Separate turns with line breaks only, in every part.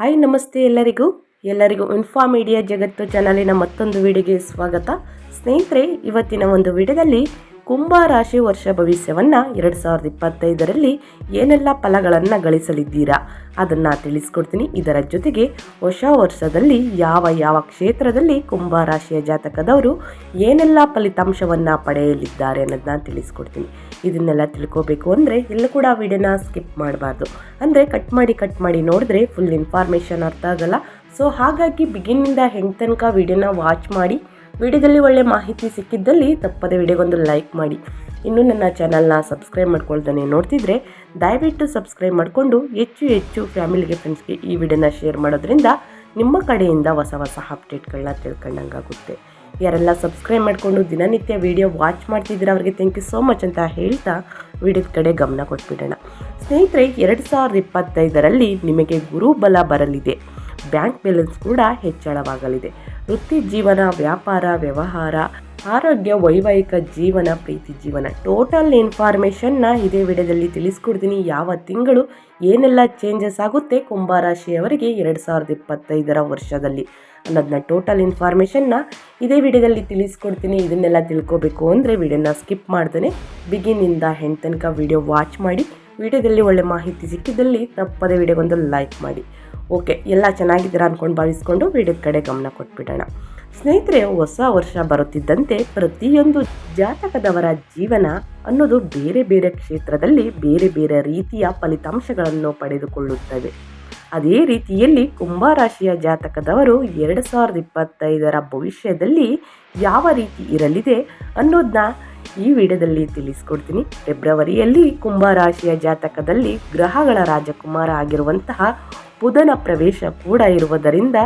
Hi ನಮಸ್ತೆ ಎಲ್ಲರಿಗೂ. ಎಲ್ಲರಿಗೂ ಇನ್ಫಾ ಮೀಡಿಯಾ ಜಗತ್ತು ಚಾನಲಿನ ಮತ್ತೊಂದು ವಿಡಿಯೋಗೆ ಸ್ವಾಗತ. ಸ್ನೇಹಿತರೆ, ಇವತ್ತಿನ ಒಂದು ವಿಡಿಯೋದಲ್ಲಿ ಕುಂಭ ರಾಶಿ ವರ್ಷ ಭವಿಷ್ಯವನ್ನು ಎರಡು ಸಾವಿರದ ಇಪ್ಪತ್ತೈದರಲ್ಲಿ ಏನೆಲ್ಲ ಫಲಗಳನ್ನು ಗಳಿಸಲಿದ್ದೀರಾ? ಅದನ್ನು ತಿಳಿಸ್ಕೊಡ್ತೀನಿ. ಇದರ ಜೊತೆಗೆ ಹೊಸ ವರ್ಷದಲ್ಲಿ ಯಾವ ಯಾವ ಕ್ಷೇತ್ರದಲ್ಲಿ ಕುಂಭ ರಾಶಿಯ ಜಾತಕದವರು ಏನೆಲ್ಲ ಫಲಿತಾಂಶವನ್ನು ಪಡೆಯಲಿದ್ದಾರೆ ಅನ್ನೋದನ್ನ ತಿಳಿಸ್ಕೊಡ್ತೀನಿ. ಇದನ್ನೆಲ್ಲ ತಿಳ್ಕೋಬೇಕು ಅಂದರೆ ಎಲ್ಲೂ ಕೂಡ ವಿಡಿಯೋನ ಸ್ಕಿಪ್ ಮಾಡಬಾರ್ದು. ಅಂದರೆ ಕಟ್ ಮಾಡಿ ಕಟ್ ಮಾಡಿ ನೋಡಿದ್ರೆ ಫುಲ್ ಇನ್ಫಾರ್ಮೇಷನ್ ಅರ್ಥ ಆಗಲ್ಲ. ಸೊ ಹಾಗಾಗಿ ಬಿಗಿನಿಂದ ಹೆಂಗೆ ತನಕ ವಿಡಿಯೋನ ವಾಚ್ ಮಾಡಿ ವಿಡಿಯೋದಲ್ಲಿ ಒಳ್ಳೆ ಮಾಹಿತಿ ಸಿಕ್ಕಿದ್ದಲ್ಲಿ ತಪ್ಪದೆ ವಿಡಿಯೋಗೊಂದು ಲೈಕ್ ಮಾಡಿ. ಇನ್ನೂ ನನ್ನ ಚಾನಲ್ನ ಸಬ್ಸ್ಕ್ರೈಬ್ ಮಾಡ್ಕೊಳ್ತಾನೆ ನೋಡ್ತಿದ್ರೆ, ದಯವಿಟ್ಟು ಸಬ್ಸ್ಕ್ರೈಬ್ ಮಾಡಿಕೊಂಡು ಹೆಚ್ಚು ಹೆಚ್ಚು ಫ್ಯಾಮಿಲಿಗೆ, ಫ್ರೆಂಡ್ಸ್ಗೆ ಈ ವಿಡಿಯೋನ ಶೇರ್ ಮಾಡೋದ್ರಿಂದ ನಿಮ್ಮ ಕಡೆಯಿಂದ ಹೊಸ ಹೊಸ ಅಪ್ಡೇಟ್ಗಳನ್ನ ತಿಳ್ಕೊಂಡಂಗಾಗುತ್ತೆ. ಯಾರೆಲ್ಲ ಸಬ್ಸ್ಕ್ರೈಬ್ ಮಾಡಿಕೊಂಡು ದಿನನಿತ್ಯ ವಿಡಿಯೋ ವಾಚ್ ಮಾಡ್ತಿದ್ದೀರ ಅವರಿಗೆ ಥ್ಯಾಂಕ್ ಯು ಸೋ ಮಚ್ ಅಂತ ಹೇಳ್ತಾ ವಿಡಿಯೋದ ಕಡೆ ಗಮನ ಕೊಟ್ಬಿಡೋಣ. ಸ್ನೇಹಿತರೆ, ಎರಡು ಸಾವಿರದ ಇಪ್ಪತ್ತೈದರಲ್ಲಿ ನಿಮಗೆ ಗುರುಬಲ ಬರಲಿದೆ. ಬ್ಯಾಂಕ್ ಬ್ಯಾಲೆನ್ಸ್ ಕೂಡ ಹೆಚ್ಚಳವಾಗಲಿದೆ. ವೃತ್ತಿ ಜೀವನ ವ್ಯಾಪಾರ, ವ್ಯವಹಾರ, ಆರೋಗ್ಯ, ವೈವಾಹಿಕ ಜೀವನ, ಪ್ರೀತಿ ಜೀವನ. ಟೋಟಲ್ ಇನ್ಫಾರ್ಮೇಷನ್ನ ಇದೇ ವಿಡಿಯೋದಲ್ಲಿ ತಿಳಿಸ್ಕೊಡ್ತೀನಿ. ಯಾವ ತಿಂಗಳು ಏನೆಲ್ಲ ಚೇಂಜಸ್ ಆಗುತ್ತೆ ಕುಂಭರಾಶಿಯವರಿಗೆ ಎರಡು ಸಾವಿರದ ಇಪ್ಪತ್ತೈದರ ವರ್ಷದಲ್ಲಿ ಅನ್ನೋದನ್ನ ಟೋಟಲ್ ಇನ್ಫಾರ್ಮೇಷನ್ನ ಇದೇ ವಿಡಿಯೋದಲ್ಲಿ ತಿಳಿಸ್ಕೊಡ್ತೀನಿ. ಇದನ್ನೆಲ್ಲ ತಿಳ್ಕೊಬೇಕು ಅಂದರೆ ವಿಡಿಯೋನ ಸ್ಕಿಪ್ ಮಾಡ್ತೇನೆ. ಬಿಗಿನಿಂದ ಹೆಣ್ ತನಕ ವಿಡಿಯೋ ವಾಚ್ ಮಾಡಿ. ವಿಡಿಯೋದಲ್ಲಿ ಒಳ್ಳೆ ಮಾಹಿತಿ ಸಿಕ್ಕಿದ್ದಲ್ಲಿ ತಪ್ಪದೇ ವಿಡಿಯೋಗೊಂದು ಲೈಕ್ ಮಾಡಿ. ಓಕೆ, ಎಲ್ಲ ಚೆನ್ನಾಗಿದ್ದೀರಾ ಅಂದ್ಕೊಂಡು ಭಾವಿಸ್ಕೊಂಡು ವಿಡಿಯೋದ ಕಡೆ ಗಮನ ಕೊಟ್ಬಿಡೋಣ. ಸ್ನೇಹಿತರೆ, ಹೊಸ ವರ್ಷ ಬರುತ್ತಿದ್ದಂತೆ ಪ್ರತಿಯೊಂದು ಜಾತಕದವರ ಜೀವನ ಅನ್ನೋದು ಬೇರೆ ಬೇರೆ ಕ್ಷೇತ್ರದಲ್ಲಿ ಬೇರೆ ಬೇರೆ ರೀತಿಯ ಫಲಿತಾಂಶಗಳನ್ನು ಪಡೆದುಕೊಳ್ಳುತ್ತವೆ. ಅದೇ ರೀತಿಯಲ್ಲಿ ಕುಂಭರಾಶಿಯ ಜಾತಕದವರು ಎರಡು ಸಾವಿರದ ಇಪ್ಪತ್ತೈದರ ಭವಿಷ್ಯದಲ್ಲಿ ಯಾವ ರೀತಿ ಇರಲಿದೆ ಅನ್ನೋದನ್ನ ಈ ವಿಡಿಯೋದಲ್ಲಿ ತಿಳಿಸ್ಕೊಡ್ತೀನಿ. ಫೆಬ್ರವರಿಯಲ್ಲಿ ಕುಂಭರಾಶಿಯ ಜಾತಕದಲ್ಲಿ ಗ್ರಹಗಳ ರಾಜಕುಮಾರ ಆಗಿರುವಂತಹ ಬುಧನ ಪ್ರವೇಶ ಕೂಡ ಇರುವುದರಿಂದ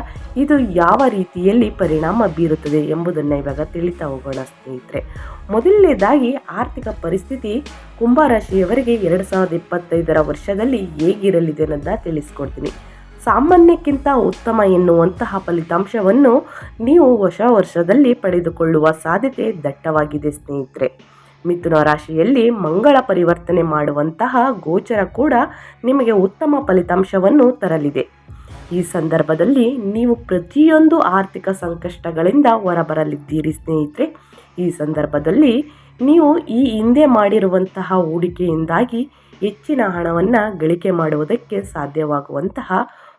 ಇದು ಯಾವ ರೀತಿಯಲ್ಲಿ ಪರಿಣಾಮ ಬೀರುತ್ತದೆ ಎಂಬುದನ್ನು ಇವಾಗ ತಿಳಿತಾ ಹೋಗೋಣ ಸ್ನೇಹಿತರೆ. ಮೊದಲನೇದಾಗಿ ಆರ್ಥಿಕ ಪರಿಸ್ಥಿತಿ ಕುಂಭರಾಶಿಯವರಿಗೆ ಎರಡು ಸಾವಿರದ ಇಪ್ಪತ್ತೈದರ ವರ್ಷದಲ್ಲಿ ಹೇಗಿರಲಿದೆ ಅನ್ನೋದನ್ನ ತಿಳಿಸ್ಕೊಡ್ತೀನಿ. ಸಾಮಾನ್ಯಕ್ಕಿಂತ ಉತ್ತಮ ಎನ್ನುವಂತಹ ಫಲಿತಾಂಶವನ್ನು ನೀವು ಹೊಸ ವರ್ಷದಲ್ಲಿ ಪಡೆದುಕೊಳ್ಳುವ ಸಾಧ್ಯತೆ ದಟ್ಟವಾಗಿದೆ ಸ್ನೇಹಿತರೆ. ಮಿಥುನ ರಾಶಿಯಲ್ಲಿ ಮಂಗಳ ಪರಿವರ್ತನೆ ಮಾಡುವಂತಹ ಗೋಚರ ಕೂಡ ನಿಮಗೆ ಉತ್ತಮ ಫಲಿತಾಂಶವನ್ನು ತರಲಿದೆ. ಈ ಸಂದರ್ಭದಲ್ಲಿ ನೀವು ಪ್ರತಿಯೊಂದು ಆರ್ಥಿಕ ಸಂಕಷ್ಟಗಳಿಂದ ಹೊರಬರಲಿದ್ದೀರಿ ಸ್ನೇಹಿತರೆ. ಈ ಸಂದರ್ಭದಲ್ಲಿ ನೀವು ಈ ಹಿಂದೆ ಮಾಡಿರುವಂತಹ ಹೂಡಿಕೆಯಿಂದಾಗಿ ಹೆಚ್ಚಿನ ಹಣವನ್ನು ಗಳಿಕೆ ಮಾಡುವುದಕ್ಕೆ ಸಾಧ್ಯವಾಗುವಂತಹ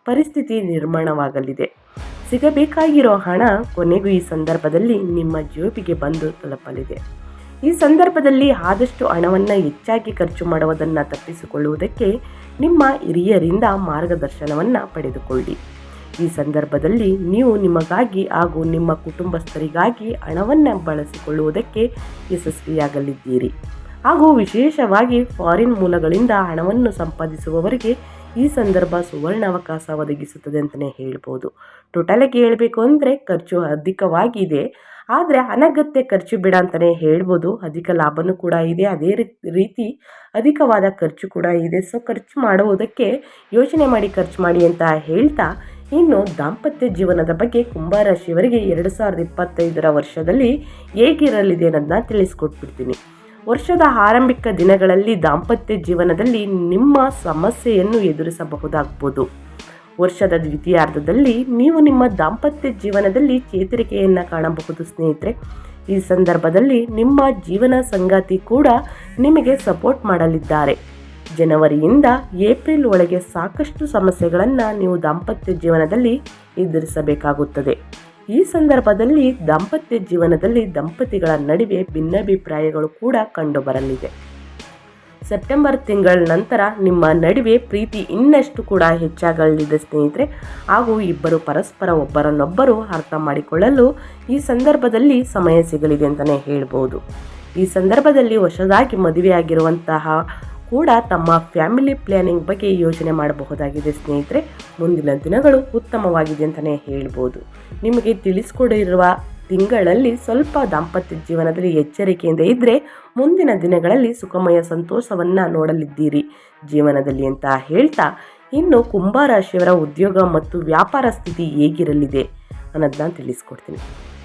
ಪರಿಸ್ಥಿತಿ ನಿರ್ಮಾಣವಾಗಲಿದೆ. ಸಿಗಬೇಕಾಗಿರೋ ಹಣ ಕೊನೆಗೂ ಈ ಸಂದರ್ಭದಲ್ಲಿ ನಿಮ್ಮ ಜೋಬಿಗೆ ಬಂದು ತಲುಪಲಿದೆ. ಈ ಸಂದರ್ಭದಲ್ಲಿ ಆದಷ್ಟು ಹಣವನ್ನು ಹೆಚ್ಚಾಗಿ ಖರ್ಚು ಮಾಡುವುದನ್ನು ತಪ್ಪಿಸಿಕೊಳ್ಳುವುದಕ್ಕೆ ನಿಮ್ಮ ಹಿರಿಯರಿಂದ ಮಾರ್ಗದರ್ಶನವನ್ನು ಪಡೆದುಕೊಳ್ಳಿ. ಈ ಸಂದರ್ಭದಲ್ಲಿ ನೀವು ನಿಮಗಾಗಿ ಹಾಗೂ ನಿಮ್ಮ ಕುಟುಂಬಸ್ಥರಿಗಾಗಿ ಹಣವನ್ನು ಬಳಸಿಕೊಳ್ಳುವುದಕ್ಕೆ ಯಶಸ್ವಿಯಾಗಲಿದ್ದೀರಿ. ಹಾಗೂ ವಿಶೇಷವಾಗಿ ಫಾರಿನ್ ಮೂಲಗಳಿಂದ ಹಣವನ್ನು ಸಂಪಾದಿಸುವವರಿಗೆ ಈ ಸಂದರ್ಭ ಸುವರ್ಣ ಅವಕಾಶ ಒದಗಿಸುತ್ತದೆ ಅಂತಲೇ ಹೇಳ್ಬೋದು. ಟೋಟಲಾಗಿ ಹೇಳಬೇಕು ಅಂದರೆ ಖರ್ಚು ಅಧಿಕವಾಗಿದೆ. ಆದರೆ ಅನಗತ್ಯ ಖರ್ಚು ಬೇಡ ಅಂತಲೇ ಹೇಳ್ಬೋದು. ಅಧಿಕ ಲಾಭನೂ ಕೂಡ ಇದೆ. ಅದೇ ರೀತಿ ಅಧಿಕವಾದ ಖರ್ಚು ಕೂಡ ಇದೆ. ಸೊ ಖರ್ಚು ಮಾಡುವುದಕ್ಕೆ ಯೋಚನೆ ಮಾಡಿ ಖರ್ಚು ಮಾಡಿ ಅಂತ ಹೇಳ್ತಾ ಇನ್ನು ದಾಂಪತ್ಯ ಜೀವನದ ಬಗ್ಗೆ ಕುಂಭರಾಶಿಯವರಿಗೆ ಎರಡು ಸಾವಿರದ ಇಪ್ಪತ್ತೈದರ ವರ್ಷದಲ್ಲಿ ಹೇಗಿರಲಿದೆ ಅನ್ನೋದನ್ನ ತಿಳಿಸ್ಕೊಟ್ಬಿಡ್ತೀನಿ. ವರ್ಷದ ಆರಂಭಿಕ ದಿನಗಳಲ್ಲಿ ದಾಂಪತ್ಯ ಜೀವನದಲ್ಲಿ ನಿಮ್ಮ ಸಮಸ್ಯೆಯನ್ನು ಎದುರಿಸಬಹುದಾಗ್ಬೋದು. ವರ್ಷದ ದ್ವಿತೀಯಾರ್ಧದಲ್ಲಿ ನೀವು ನಿಮ್ಮ ದಾಂಪತ್ಯ ಜೀವನದಲ್ಲಿ ಚೇತರಿಕೆಯನ್ನು ಕಾಣಬಹುದು ಸ್ನೇಹಿತರೆ. ಈ ಸಂದರ್ಭದಲ್ಲಿ ನಿಮ್ಮ ಜೀವನ ಸಂಗಾತಿ ಕೂಡ ನಿಮಗೆ ಸಪೋರ್ಟ್ ಮಾಡಲಿದ್ದಾರೆ. ಜನವರಿಯಿಂದ ಏಪ್ರಿಲ್ ಒಳಗೆ ಸಾಕಷ್ಟು ಸಮಸ್ಯೆಗಳನ್ನು ನೀವು ದಾಂಪತ್ಯ ಜೀವನದಲ್ಲಿ ಎದುರಿಸಬೇಕಾಗುತ್ತದೆ. ಈ ಸಂದರ್ಭದಲ್ಲಿ ದಾಂಪತ್ಯ ಜೀವನದಲ್ಲಿ ದಂಪತಿಗಳ ನಡುವೆ ಭಿನ್ನಾಭಿಪ್ರಾಯಗಳು ಕೂಡ ಕಂಡುಬರಲಿದೆ. ಸೆಪ್ಟೆಂಬರ್ ತಿಂಗಳ ನಂತರ ನಿಮ್ಮ ನಡುವೆ ಪ್ರೀತಿ ಇನ್ನಷ್ಟು ಕೂಡ ಹೆಚ್ಚಾಗಲಿದೆ, ಸ್ನೇಹಿತರೆ. ಹಾಗೂ ಇಬ್ಬರು ಪರಸ್ಪರ ಒಬ್ಬರನ್ನೊಬ್ಬರು ಅರ್ಥ ಮಾಡಿಕೊಳ್ಳಲು ಈ ಸಂದರ್ಭದಲ್ಲಿ ಸಮಯ ಸಿಗಲಿದೆ ಅಂತಲೇ ಹೇಳ್ಬೋದು. ಈ ಸಂದರ್ಭದಲ್ಲಿ ಹೊಸದಾಗಿ ಮದುವೆಯಾಗಿರುವಂತಹ ಕೂಡ ತಮ್ಮ ಫ್ಯಾಮಿಲಿ ಪ್ಲ್ಯಾನಿಂಗ್ ಬಗ್ಗೆ ಯೋಚನೆ ಮಾಡಬಹುದಾಗಿದೆ, ಸ್ನೇಹಿತರೆ. ಮುಂದಿನ ದಿನಗಳು ಉತ್ತಮವಾಗಿದೆ ಅಂತಲೇ ಹೇಳ್ಬೋದು. ನಿಮಗೆ ತಿಳಿಸ್ಕೊಡಿರುವ ತಿಂಗಳಲ್ಲಿ ಸ್ವಲ್ಪ ದಾಂಪತ್ಯ ಜೀವನದಲ್ಲಿ ಎಚ್ಚರಿಕೆಯಿಂದ ಇದ್ದರೆ ಮುಂದಿನ ದಿನಗಳಲ್ಲಿ ಸುಖಮಯ ಸಂತೋಷವನ್ನು ನೋಡಲಿದ್ದೀರಿ. ಜೀವನದಲ್ಲಿ ಅಂತ ಹೇಳ್ತಾ, ಇನ್ನು ಕುಂಭರಾಶಿಯವರ ಉದ್ಯೋಗ ಮತ್ತು ವ್ಯಾಪಾರ ಸ್ಥಿತಿ ಹೇಗಿರಲಿದೆ ಅನ್ನೋದನ್ನ ತಿಳಿಸ್ಕೊಡ್ತೀನಿ.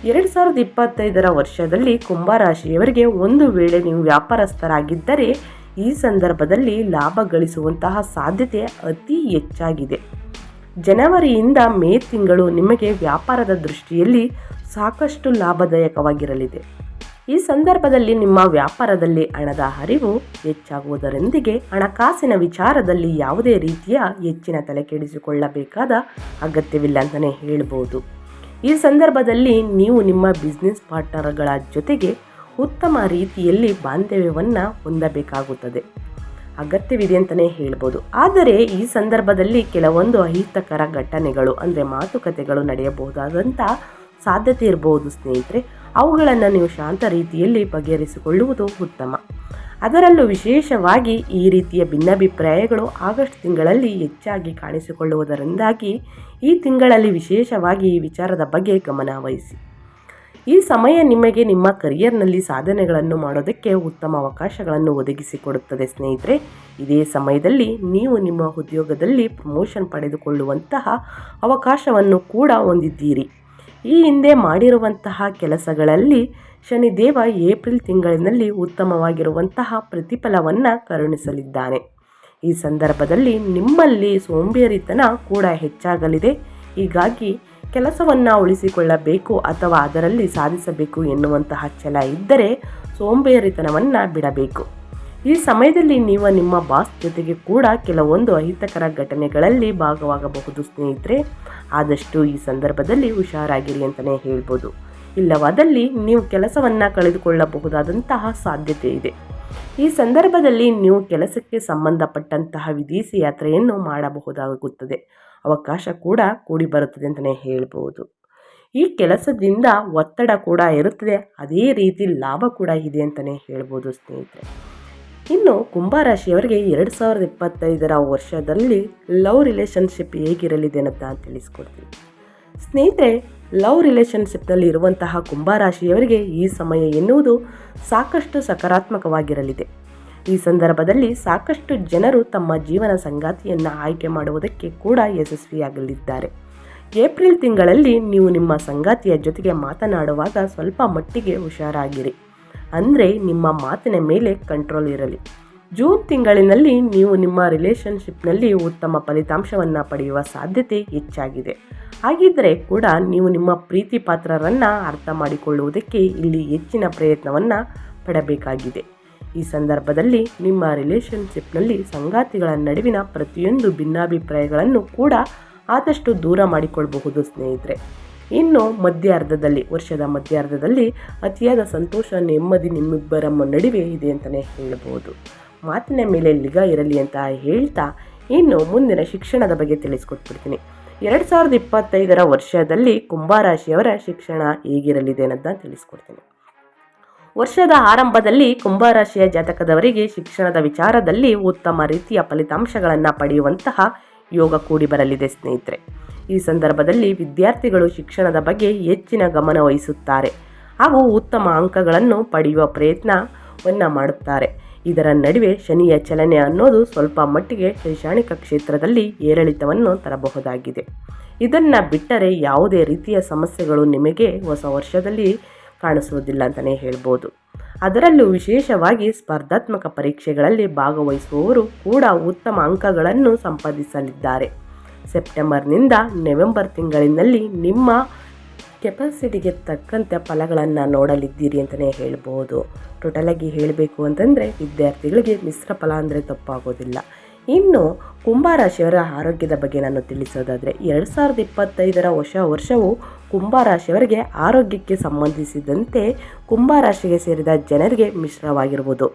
ಎರಡು ಸಾವಿರದ ಇಪ್ಪತ್ತೈದರ ವರ್ಷದಲ್ಲಿ ಕುಂಭರಾಶಿಯವರಿಗೆ ಒಂದು ವೇಳೆ ನೀವು ವ್ಯಾಪಾರಸ್ಥರಾಗಿದ್ದರೆ, ಈ ಸಂದರ್ಭದಲ್ಲಿ ಲಾಭ ಗಳಿಸುವಂತಹ ಸಾಧ್ಯತೆ ಅತಿ ಹೆಚ್ಚಾಗಿದೆ. ಜನವರಿಯಿಂದ ಮೇ ತಿಂಗಳು ನಿಮಗೆ ವ್ಯಾಪಾರದ ದೃಷ್ಟಿಯಲ್ಲಿ ಸಾಕಷ್ಟು ಲಾಭದಾಯಕವಾಗಿರಲಿದೆ. ಈ ಸಂದರ್ಭದಲ್ಲಿ ನಿಮ್ಮ ವ್ಯಾಪಾರದಲ್ಲಿ ಹಣದ ಹರಿವು ಹೆಚ್ಚಾಗುವುದರೊಂದಿಗೆ ಹಣಕಾಸಿನ ವಿಚಾರದಲ್ಲಿ ಯಾವುದೇ ರೀತಿಯ ಹೆಚ್ಚಿನ ತಲೆ ಕೆಡಿಸಿಕೊಳ್ಳಬೇಕಾದ ಅಗತ್ಯವಿಲ್ಲ ಅಂತಲೇ ಹೇಳ್ಬೋದು. ಈ ಸಂದರ್ಭದಲ್ಲಿ ನೀವು ನಿಮ್ಮ ಬಿಸ್ನೆಸ್ ಪಾರ್ಟ್ನರ್ಗಳ ಜೊತೆಗೆ ಉತ್ತಮ ರೀತಿಯಲ್ಲಿ ಬಾಂಧವ್ಯವನ್ನು ಹೊಂದಬೇಕಾಗುತ್ತದೆ. ಅಗತ್ಯವಿದೆ ಅಂತಲೇ ಹೇಳ್ಬೋದು. ಆದರೆ ಈ ಸಂದರ್ಭದಲ್ಲಿ ಕೆಲವೊಂದು ಅಹಿತಕರ ಘಟನೆಗಳು, ಅಂದರೆ ಮಾತುಕತೆಗಳು ನಡೆಯಬಹುದಾದಂಥ ಸಾಧ್ಯತೆ ಇರಬಹುದು ಸ್ನೇಹಿತರೆ. ಅವುಗಳನ್ನು ನೀವು ಶಾಂತ ರೀತಿಯಲ್ಲಿ ಬಗೆಹರಿಸಿಕೊಳ್ಳುವುದು ಉತ್ತಮ. ಅದರಲ್ಲೂ ವಿಶೇಷವಾಗಿ ಈ ರೀತಿಯ ಭಿನ್ನಾಭಿಪ್ರಾಯಗಳು ಆಗಸ್ಟ್ ತಿಂಗಳಲ್ಲಿ ಹೆಚ್ಚಾಗಿ ಕಾಣಿಸಿಕೊಳ್ಳುವುದರಿಂದಾಗಿ ಈ ತಿಂಗಳಲ್ಲಿ ವಿಶೇಷವಾಗಿ ಈ ವಿಚಾರದ ಬಗ್ಗೆ ಗಮನ ವಹಿಸಿ. ಈ ಸಮಯ ನಿಮಗೆ ನಿಮ್ಮ ಕರಿಯರ್ನಲ್ಲಿ ಸಾಧನೆಗಳನ್ನು ಮಾಡೋದಕ್ಕೆ ಉತ್ತಮ ಅವಕಾಶಗಳನ್ನು ಒದಗಿಸಿಕೊಡುತ್ತದೆ ಸ್ನೇಹಿತರೆ. ಇದೇ ಸಮಯದಲ್ಲಿ ನೀವು ನಿಮ್ಮ ಉದ್ಯೋಗದಲ್ಲಿ ಪ್ರಮೋಷನ್ ಪಡೆದುಕೊಳ್ಳುವಂತಹ ಅವಕಾಶವನ್ನು ಕೂಡ ಹೊಂದಿದ್ದೀರಿ. ಈ ಹಿಂದೆ ಮಾಡಿರುವಂತಹ ಕೆಲಸಗಳಲ್ಲಿ ಶನಿದೇವ ಏಪ್ರಿಲ್ ತಿಂಗಳಿನಲ್ಲಿ ಉತ್ತಮವಾಗಿರುವಂತಹ ಪ್ರತಿಫಲವನ್ನು ಕರುಣಿಸಲಿದ್ದಾನೆ. ಈ ಸಂದರ್ಭದಲ್ಲಿ ನಿಮ್ಮಲ್ಲಿ ಸೋಂಬೇರಿತನ ಕೂಡ ಹೆಚ್ಚಾಗಲಿದೆ. ಹೀಗಾಗಿ ಕೆಲಸವನ್ನು ಉಳಿಸಿಕೊಳ್ಳಬೇಕು ಅಥವಾ ಅದರಲ್ಲಿ ಸಾಧಿಸಬೇಕು ಎನ್ನುವಂತಹ ಛಲ ಇದ್ದರೆ ಸೋಂಬೇರಿತನವನ್ನು ಬಿಡಬೇಕು. ಈ ಸಮಯದಲ್ಲಿ ನೀವು ನಿಮ್ಮ ಬಾಸ್ ಜೊತೆಗೆ ಕೂಡ ಕೆಲವೊಂದು ಅಹಿತಕರ ಘಟನೆಗಳಲ್ಲಿ ಭಾಗವಾಗಬಹುದು ಸ್ನೇಹಿತರೆ. ಆದಷ್ಟು ಈ ಸಂದರ್ಭದಲ್ಲಿ ಹುಷಾರಾಗಿರಿ ಅಂತಲೇ ಹೇಳ್ಬೋದು. ಇಲ್ಲವಾದಲ್ಲಿ ನೀವು ಕೆಲಸವನ್ನು ಕಳೆದುಕೊಳ್ಳಬಹುದಾದಂತಹ ಸಾಧ್ಯತೆ ಇದೆ. ಈ ಸಂದರ್ಭದಲ್ಲಿ ನೀವು ಕೆಲಸಕ್ಕೆ ಸಂಬಂಧಪಟ್ಟಂತಹ ವಿದೇಶಿ ಯಾತ್ರೆಯನ್ನು ಮಾಡಬಹುದಾಗುತ್ತದೆ. ಅವಕಾಶ ಕೂಡ ಕೂಡಿ ಬರುತ್ತದೆ ಅಂತಲೇ ಹೇಳ್ಬೋದು. ಈ ಕೆಲಸದಿಂದ ಒತ್ತಡ ಕೂಡ ಇರುತ್ತದೆ, ಅದೇ ರೀತಿ ಲಾಭ ಕೂಡ ಇದೆ ಅಂತಲೇ ಹೇಳ್ಬೋದು ಸ್ನೇಹಿತರೆ. ಇನ್ನು ಕುಂಭರಾಶಿಯವರಿಗೆ ಎರಡು ಸಾವಿರದ ಇಪ್ಪತ್ತೈದರ ವರ್ಷದಲ್ಲಿ ಲವ್ ರಿಲೇಷನ್ಶಿಪ್ ಹೇಗಿರಲಿದೆ ಅಂತ ತಿಳಿಸ್ಕೊಡ್ತೀನಿ. ಸ್ನೇಹಿತರೆ, ಲವ್ ರಿಲೇಷನ್ಶಿಪ್ನಲ್ಲಿ ಇರುವಂತಹ ಕುಂಭರಾಶಿಯವರಿಗೆ ಈ ಸಮಯ ಎನ್ನುವುದು ಸಾಕಷ್ಟು ಸಕಾರಾತ್ಮಕವಾಗಿರಲಿದೆ. ಈ ಸಂದರ್ಭದಲ್ಲಿ ಸಾಕಷ್ಟು ಜನರು ತಮ್ಮ ಜೀವನ ಸಂಗಾತಿಯನ್ನು ಆಯ್ಕೆ ಮಾಡುವುದಕ್ಕೆ ಕೂಡ ಯಶಸ್ವಿಯಾಗಲಿದ್ದಾರೆ. ಏಪ್ರಿಲ್ ತಿಂಗಳಲ್ಲಿ ನೀವು ನಿಮ್ಮ ಸಂಗಾತಿಯ ಜೊತೆಗೆ ಮಾತನಾಡುವಾಗ ಸ್ವಲ್ಪ ಮಟ್ಟಿಗೆ ಹುಷಾರಾಗಿರಿ. ಅಂದರೆ ನಿಮ್ಮ ಮಾತಿನ ಮೇಲೆ ಕಂಟ್ರೋಲ್ ಇರಲಿ. ಜೂನ್ ತಿಂಗಳಿನಲ್ಲಿ ನೀವು ನಿಮ್ಮ ರಿಲೇಷನ್ಶಿಪ್ನಲ್ಲಿ ಉತ್ತಮ ಫಲಿತಾಂಶವನ್ನು ಪಡೆಯುವ ಸಾಧ್ಯತೆ ಹೆಚ್ಚಾಗಿದೆ. ಹಾಗಿದ್ದರೆ ಕೂಡ ನೀವು ನಿಮ್ಮ ಪ್ರೀತಿ ಪಾತ್ರರನ್ನು ಅರ್ಥ ಮಾಡಿಕೊಳ್ಳುವುದಕ್ಕೆ ಇಲ್ಲಿ ಹೆಚ್ಚಿನ ಪ್ರಯತ್ನವನ್ನು ಪಡಬೇಕಾಗಿದೆ. ಈ ಸಂದರ್ಭದಲ್ಲಿ ನಿಮ್ಮ ರಿಲೇಷನ್ಶಿಪ್ನಲ್ಲಿ ಸಂಗಾತಿಗಳ ನಡುವಿನ ಪ್ರತಿಯೊಂದು ಭಿನ್ನಾಭಿಪ್ರಾಯಗಳನ್ನು ಕೂಡ ಆದಷ್ಟು ದೂರ ಮಾಡಿಕೊಳ್ಳಬಹುದು ಸ್ನೇಹಿತರೆ. ಇನ್ನು ಮಧ್ಯಾರ್ಧದಲ್ಲಿ ವರ್ಷದ ಮಧ್ಯಾರ್ಧದಲ್ಲಿ ಅತಿಯಾದ ಸಂತೋಷ, ನೆಮ್ಮದಿ ನಿಮ್ಮಿಬ್ಬರ ನಡುವೆ ಇದೆ ಅಂತಲೇ ಹೇಳಬಹುದು ಮಾತಿನ ಮೇಲೆ ಲಿಗ ಇರಲಿ ಅಂತ ಹೇಳ್ತಾ ಇನ್ನು ಮುಂದಿನ ಶಿಕ್ಷಣದ ಬಗ್ಗೆ ತಿಳಿಸ್ಕೊಟ್ಬಿಡ್ತೀನಿ. ಎರಡು ಸಾವಿರದ ಇಪ್ಪತ್ತೈದರ ವರ್ಷದಲ್ಲಿ ಕುಂಭರಾಶಿಯವರ ಶಿಕ್ಷಣ ಹೇಗಿರಲಿದೆ ಅನ್ನೋದನ್ನ ತಿಳಿಸ್ಕೊಡ್ತೀನಿ. ವರ್ಷದ ಆರಂಭದಲ್ಲಿ ಕುಂಭರಾಶಿಯ ಜಾತಕದವರಿಗೆ ಶಿಕ್ಷಣದ ವಿಚಾರದಲ್ಲಿ ಉತ್ತಮ ರೀತಿಯ ಫಲಿತಾಂಶಗಳನ್ನು ಪಡೆಯುವಂತಹ ಯೋಗ ಕೂಡಿ ಬರಲಿದೆ ಸ್ನೇಹಿತರೆ. ಈ ಸಂದರ್ಭದಲ್ಲಿ ವಿದ್ಯಾರ್ಥಿಗಳು ಶಿಕ್ಷಣದ ಬಗ್ಗೆ ಹೆಚ್ಚಿನ ಗಮನ ವಹಿಸುತ್ತಾರೆ ಹಾಗೂ ಉತ್ತಮ ಅಂಕಗಳನ್ನು ಪಡೆಯುವ ಪ್ರಯತ್ನವನ್ನು ಮಾಡುತ್ತಾರೆ. ಇದರ ನಡುವೆ ಶನಿಯ ಚಲನೆ ಅನ್ನೋದು ಸ್ವಲ್ಪ ಮಟ್ಟಿಗೆ ಶೈಕ್ಷಣಿಕ ಕ್ಷೇತ್ರದಲ್ಲಿ ಏರಿಳಿತವನ್ನು ತರಬಹುದಾಗಿದೆ. ಇದನ್ನು ಬಿಟ್ಟರೆ ಯಾವುದೇ ರೀತಿಯ ಸಮಸ್ಯೆಗಳು ನಿಮಗೆ ಹೊಸ ವರ್ಷದಲ್ಲಿ ಕಾಣಿಸುವುದಿಲ್ಲ ಅಂತಲೇ ಹೇಳ್ಬೋದು. ಅದರಲ್ಲೂ ವಿಶೇಷವಾಗಿ ಸ್ಪರ್ಧಾತ್ಮಕ ಪರೀಕ್ಷೆಗಳಲ್ಲಿ ಭಾಗವಹಿಸುವವರು ಕೂಡ ಉತ್ತಮ ಅಂಕಗಳನ್ನು ಸಂಪಾದಿಸಲಿದ್ದಾರೆ. ಸೆಪ್ಟೆಂಬರ್ನಿಂದ ನವೆಂಬರ್ ತಿಂಗಳಿನಲ್ಲಿ ನಿಮ್ಮ ಕೆಪಾಸಿಟಿಗೆ ತಕ್ಕಂತೆ ಫಲಗಳನ್ನು ನೋಡಲಿದ್ದೀರಿ ಅಂತಲೇ ಹೇಳ್ಬೋದು. ಟೋಟಲಾಗಿ ಹೇಳಬೇಕು ಅಂತಂದರೆ ವಿದ್ಯಾರ್ಥಿಗಳಿಗೆ ಮಿಶ್ರ ಫಲ ಅಂದರೆ ತಪ್ಪಾಗೋದಿಲ್ಲ. ಇನ್ನು ಕುಂಭರಾಶಿಯವರ ಆರೋಗ್ಯದ ಬಗ್ಗೆ ನಾನು ತಿಳಿಸೋದಾದರೆ, ಎರಡು ಸಾವಿರದ ಇಪ್ಪತ್ತೈದರ ಹೊಸ ವರ್ಷವು ಕುಂಭರಾಶಿಯವರಿಗೆ ಆರೋಗ್ಯಕ್ಕೆ ಸಂಬಂಧಿಸಿದಂತೆ ಕುಂಭರಾಶಿಗೆ ಸೇರಿದ ಜನರಿಗೆ ಮಿಶ್ರವಾಗಿರುವುದು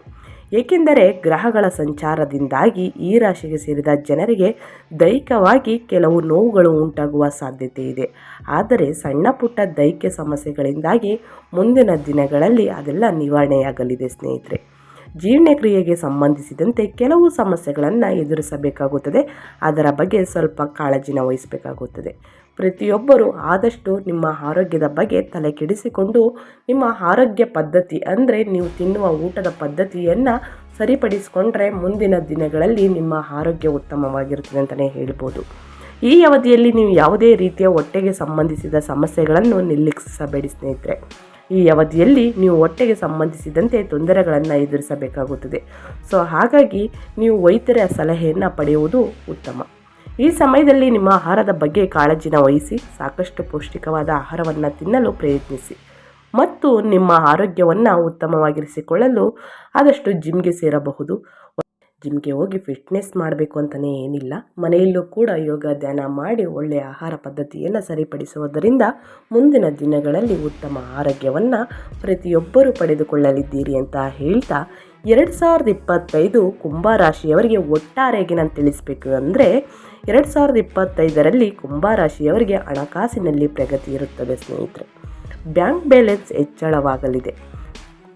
ಏಕೆಂದರೆ ಗ್ರಹಗಳ ಸಂಚಾರದಿಂದಾಗಿ ಈ ರಾಶಿಗೆ ಸೇರಿದ ಜನರಿಗೆ ದೈಹಿಕವಾಗಿ ಕೆಲವು ನೋವುಗಳು ಉಂಟಾಗುವ ಸಾಧ್ಯತೆ ಇದೆ. ಆದರೆ ಸಣ್ಣ ಪುಟ್ಟ ದೈಹಿಕ ಸಮಸ್ಯೆಗಳಿಂದಾಗಿ ಮುಂದಿನ ದಿನಗಳಲ್ಲಿ ಅದೆಲ್ಲ ನಿವಾರಣೆಯಾಗಲಿದೆ ಸ್ನೇಹಿತರೆ. ಜೀರ್ಣಕ್ರಿಯೆಗೆ ಸಂಬಂಧಿಸಿದಂತೆ ಕೆಲವು ಸಮಸ್ಯೆಗಳನ್ನು ಎದುರಿಸಬೇಕಾಗುತ್ತದೆ. ಅದರ ಬಗ್ಗೆ ಸ್ವಲ್ಪ ಕಾಳಜಿನ ವಹಿಸಬೇಕಾಗುತ್ತದೆ. ಪ್ರತಿಯೊಬ್ಬರು ಆದಷ್ಟು ನಿಮ್ಮ ಆರೋಗ್ಯದ ಬಗ್ಗೆ ತಲೆ ಕೆಡಿಸಿಕೊಂಡು, ನಿಮ್ಮ ಆರೋಗ್ಯ ಪದ್ಧತಿ ಅಂದರೆ ನೀವು ತಿನ್ನುವ ಊಟದ ಪದ್ಧತಿಯನ್ನು ಸರಿಪಡಿಸಿಕೊಂಡ್ರೆ ಮುಂದಿನ ದಿನಗಳಲ್ಲಿ ನಿಮ್ಮ ಆರೋಗ್ಯ ಉತ್ತಮವಾಗಿರುತ್ತದೆ ಅಂತಲೇ ಹೇಳ್ಬೋದು. ಈ ಅವಧಿಯಲ್ಲಿ ನೀವು ಯಾವುದೇ ರೀತಿಯ ಹೊಟ್ಟೆಗೆ ಸಂಬಂಧಿಸಿದ ಸಮಸ್ಯೆಗಳನ್ನು ನಿಲ್ಲಿಸಬೇಡಿ ಸ್ನೇಹಿತರೆ. ಈ ಅವಧಿಯಲ್ಲಿ ನೀವು ಹೊಟ್ಟೆಗೆ ಸಂಬಂಧಿಸಿದಂತೆ ತೊಂದರೆಗಳನ್ನು ಎದುರಿಸಬೇಕಾಗುತ್ತದೆ. ಸೊ ಹಾಗಾಗಿ ನೀವು ವೈದ್ಯರ ಸಲಹೆಯನ್ನು ಪಡೆಯುವುದು ಉತ್ತಮ. ಈ ಸಮಯದಲ್ಲಿ ನಿಮ್ಮ ಆಹಾರದ ಬಗ್ಗೆ ಕಾಳಜಿನ ವಹಿಸಿ, ಸಾಕಷ್ಟು ಪೌಷ್ಟಿಕವಾದ ಆಹಾರವನ್ನು ತಿನ್ನಲು ಪ್ರಯತ್ನಿಸಿ. ಮತ್ತು ನಿಮ್ಮ ಆರೋಗ್ಯವನ್ನು ಉತ್ತಮವಾಗಿರಿಸಿಕೊಳ್ಳಲು ಆದಷ್ಟು ಜಿಮ್ಗೆ ಸೇರಬಹುದು. ಜಿಮ್ಗೆ ಹೋಗಿ ಫಿಟ್ನೆಸ್ ಮಾಡಬೇಕು ಅಂತಲೇ ಏನಿಲ್ಲ. ಮನೆಯಲ್ಲೂ ಕೂಡ ಯೋಗ ಧ್ಯಾನ ಮಾಡಿ ಒಳ್ಳೆಯ ಆಹಾರ ಪದ್ಧತಿಯನ್ನು ಸರಿಪಡಿಸುವುದರಿಂದ ಮುಂದಿನ ದಿನಗಳಲ್ಲಿ ಉತ್ತಮ ಆರೋಗ್ಯವನ್ನು ಪ್ರತಿಯೊಬ್ಬರೂ ಪಡೆದುಕೊಳ್ಳಲಿದ್ದೀರಿ ಅಂತ ಹೇಳ್ತಾ ಎರಡು ಸಾವಿರದ ಇಪ್ಪತ್ತೈದು ಕುಂಭರಾಶಿಯವರಿಗೆ ಒಟ್ಟಾರೆಯಾಗಿ ನಾನು ತಿಳಿಸ್ಬೇಕು ಅಂದರೆ ಎರಡು ಸಾವಿರದ ಇಪ್ಪತ್ತೈದರಲ್ಲಿ ಕುಂಭರಾಶಿಯವರಿಗೆ ಹಣಕಾಸಿನಲ್ಲಿ ಪ್ರಗತಿ ಇರುತ್ತದೆ ಸ್ನೇಹಿತರೆ. ಬ್ಯಾಂಕ್ ಬ್ಯಾಲೆನ್ಸ್ ಹೆಚ್ಚಳವಾಗಲಿದೆ.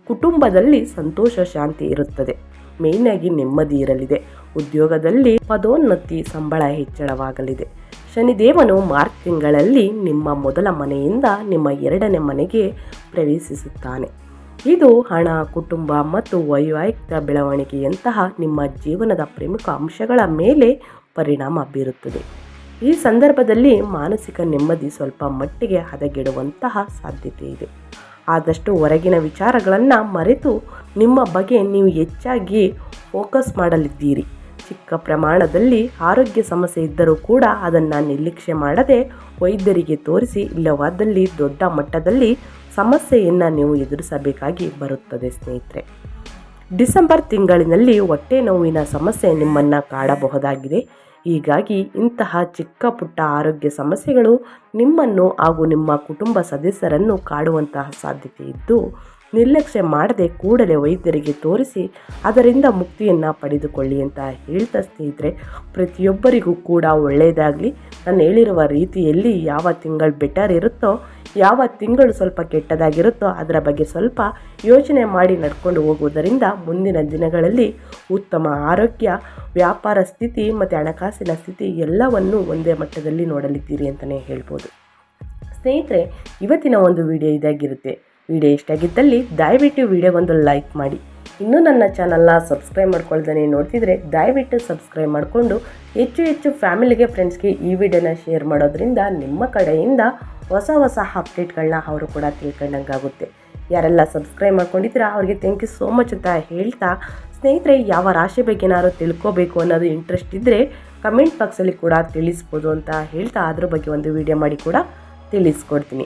ಕುಟುಂಬದಲ್ಲಿ ಸಂತೋಷ, ಶಾಂತಿ ಇರುತ್ತದೆ. ಮೇಯ್ನಾಗಿ ನೆಮ್ಮದಿ ಇರಲಿದೆ. ಉದ್ಯೋಗದಲ್ಲಿ ಪದೋನ್ನತಿ ಸಂಬಳ ಹೆಚ್ಚಳವಾಗಲಿದೆ. ಶನಿದೇವನು ಮಾರ್ಚ್ ತಿಂಗಳಲ್ಲಿ ನಿಮ್ಮ ಮೊದಲ ಮನೆಯಿಂದ ನಿಮ್ಮ ಎರಡನೇ ಮನೆಗೆ ಪ್ರವೇಶಿಸುತ್ತಾನೆ. ಇದು ಹಣ, ಕುಟುಂಬ ಮತ್ತು ವೈವಾಹಿಕ ಬೆಳವಣಿಗೆಯಂತಹ ನಿಮ್ಮ ಜೀವನದ ಪ್ರಮುಖ ಅಂಶಗಳ ಮೇಲೆ ಪರಿಣಾಮ ಬೀರುತ್ತದೆ. ಈ ಸಂದರ್ಭದಲ್ಲಿ ಮಾನಸಿಕ ನೆಮ್ಮದಿ ಸ್ವಲ್ಪ ಮಟ್ಟಿಗೆ ಹದಗೆಡುವಂತಹ ಸಾಧ್ಯತೆ ಇದೆ. ಆದಷ್ಟು ಹೊರಗಿನ ವಿಚಾರಗಳನ್ನು ಮರೆತು ನಿಮ್ಮ ಬಗ್ಗೆ ನೀವು ಹೆಚ್ಚಾಗಿ ಫೋಕಸ್ ಮಾಡಲಿದ್ದೀರಿ. ಚಿಕ್ಕ ಪ್ರಮಾಣದಲ್ಲಿ ಆರೋಗ್ಯ ಸಮಸ್ಯೆ ಇದ್ದರೂ ಕೂಡ ಅದನ್ನು ನಿರ್ಲಕ್ಷ್ಯ ಮಾಡದೆ ವೈದ್ಯರಿಗೆ ತೋರಿಸಿ ಇಲ್ಲವಾದಲ್ಲಿ ದೊಡ್ಡ ಮಟ್ಟದಲ್ಲಿ ಸಮಸ್ಯೆಯನ್ನು ನೀವು ಎದುರಿಸಬೇಕಾಗಿ ಬರುತ್ತದೆ ಸ್ನೇಹಿತರೆ. ಡಿಸೆಂಬರ್ ತಿಂಗಳಿನಲ್ಲಿ ಹೊಟ್ಟೆ ನೋವಿನ ಸಮಸ್ಯೆ ನಿಮ್ಮನ್ನು ಕಾಡಬಹುದಾಗಿದೆ. ಹೀಗಾಗಿ ಇಂತಹ ಚಿಕ್ಕ ಪುಟ್ಟ ಆರೋಗ್ಯ ಸಮಸ್ಯೆಗಳು ನಿಮ್ಮನ್ನು ಹಾಗೂ ನಿಮ್ಮ ಕುಟುಂಬ ಸದಸ್ಯರನ್ನು ಕಾಡುವಂತಹ ಸಾಧ್ಯತೆ ಇದ್ದು ನಿರ್ಲಕ್ಷ್ಯ ಮಾಡದೆ ಕೂಡಲೇ ವೈದ್ಯರಿಗೆ ತೋರಿಸಿ ಅದರಿಂದ ಮುಕ್ತಿಯನ್ನು ಪಡೆದುಕೊಳ್ಳಿ ಅಂತ ಹೇಳ್ತಾ ಸ್ನೇಹಿತರೆ, ಪ್ರತಿಯೊಬ್ಬರಿಗೂ ಕೂಡ ಒಳ್ಳೆಯದಾಗಲಿ. ನಾನು ಹೇಳಿರುವ ರೀತಿಯಲ್ಲಿ ಯಾವ ತಿಂಗಳು ಬೆಟರ್ ಇರುತ್ತೋ, ಯಾವ ತಿಂಗಳು ಸ್ವಲ್ಪ ಕೆಟ್ಟದಾಗಿರುತ್ತೋ ಅದರ ಬಗ್ಗೆ ಸ್ವಲ್ಪ ಯೋಚನೆ ಮಾಡಿ ನಡ್ಕೊಂಡು ಹೋಗುವುದರಿಂದ ಮುಂದಿನ ದಿನಗಳಲ್ಲಿ ಉತ್ತಮ ಆರೋಗ್ಯ, ವ್ಯಾಪಾರ ಸ್ಥಿತಿ ಮತ್ತು ಹಣಕಾಸಿನ ಸ್ಥಿತಿ ಎಲ್ಲವನ್ನು ಒಂದೇ ಮಟ್ಟದಲ್ಲಿ ನೋಡಲಿದ್ದೀರಿ ಅಂತಲೇ ಹೇಳ್ಬೋದು. ಸ್ನೇಹಿತರೆ, ಇವತ್ತಿನ ಒಂದು ವಿಡಿಯೋ ಇದಾಗಿರುತ್ತೆ. ವಿಡಿಯೋ ಇಷ್ಟಾಗಿದ್ದಲ್ಲಿ ದಯವಿಟ್ಟು ವಿಡಿಯೋಗೊಂದು ಲೈಕ್ ಮಾಡಿ. ಇನ್ನೂ ನನ್ನ ಚಾನಲ್ನ ಸಬ್ಸ್ಕ್ರೈಬ್ ಮಾಡ್ಕೊಳ್ದೇ ನೋಡ್ತಿದ್ರೆ ದಯವಿಟ್ಟು ಸಬ್ಸ್ಕ್ರೈಬ್ ಮಾಡಿಕೊಂಡು ಹೆಚ್ಚು ಹೆಚ್ಚು ಫ್ಯಾಮಿಲಿಗೆ, ಫ್ರೆಂಡ್ಸ್ಗೆ ಈ ವಿಡಿಯೋನ ಶೇರ್ ಮಾಡೋದ್ರಿಂದ ನಿಮ್ಮ ಕಡೆಯಿಂದ ಹೊಸ ಹೊಸ ಅಪ್ಡೇಟ್ಗಳನ್ನ ಅವರು ಕೂಡ ತಿಳ್ಕೊಂಡಂಗಾಗುತ್ತೆ. ಯಾರೆಲ್ಲ ಸಬ್ಸ್ಕ್ರೈಬ್ ಮಾಡ್ಕೊಂಡಿದ್ದೀರಾ, ಅವ್ರಿಗೆ ಥ್ಯಾಂಕ್ ಯು ಸೋ ಮಚ್ ಅಂತ ಹೇಳ್ತಾ ಸ್ನೇಹಿತರೆ, ಯಾವ ರಾಶಿ ಬಗ್ಗೆ ಏನಾದ್ರು ತಿಳ್ಕೋಬೇಕು ಅನ್ನೋದು ಇಂಟ್ರೆಸ್ಟ್ ಇದ್ದರೆ ಕಮೆಂಟ್ ಬಾಕ್ಸಲ್ಲಿ ಕೂಡ ತಿಳಿಸ್ಬೋದು ಅಂತ ಹೇಳ್ತಾ, ಅದ್ರ ಬಗ್ಗೆ ಒಂದು ವಿಡಿಯೋ ಮಾಡಿ ಕೂಡ ತಿಳಿಸ್ಕೊಡ್ತೀನಿ.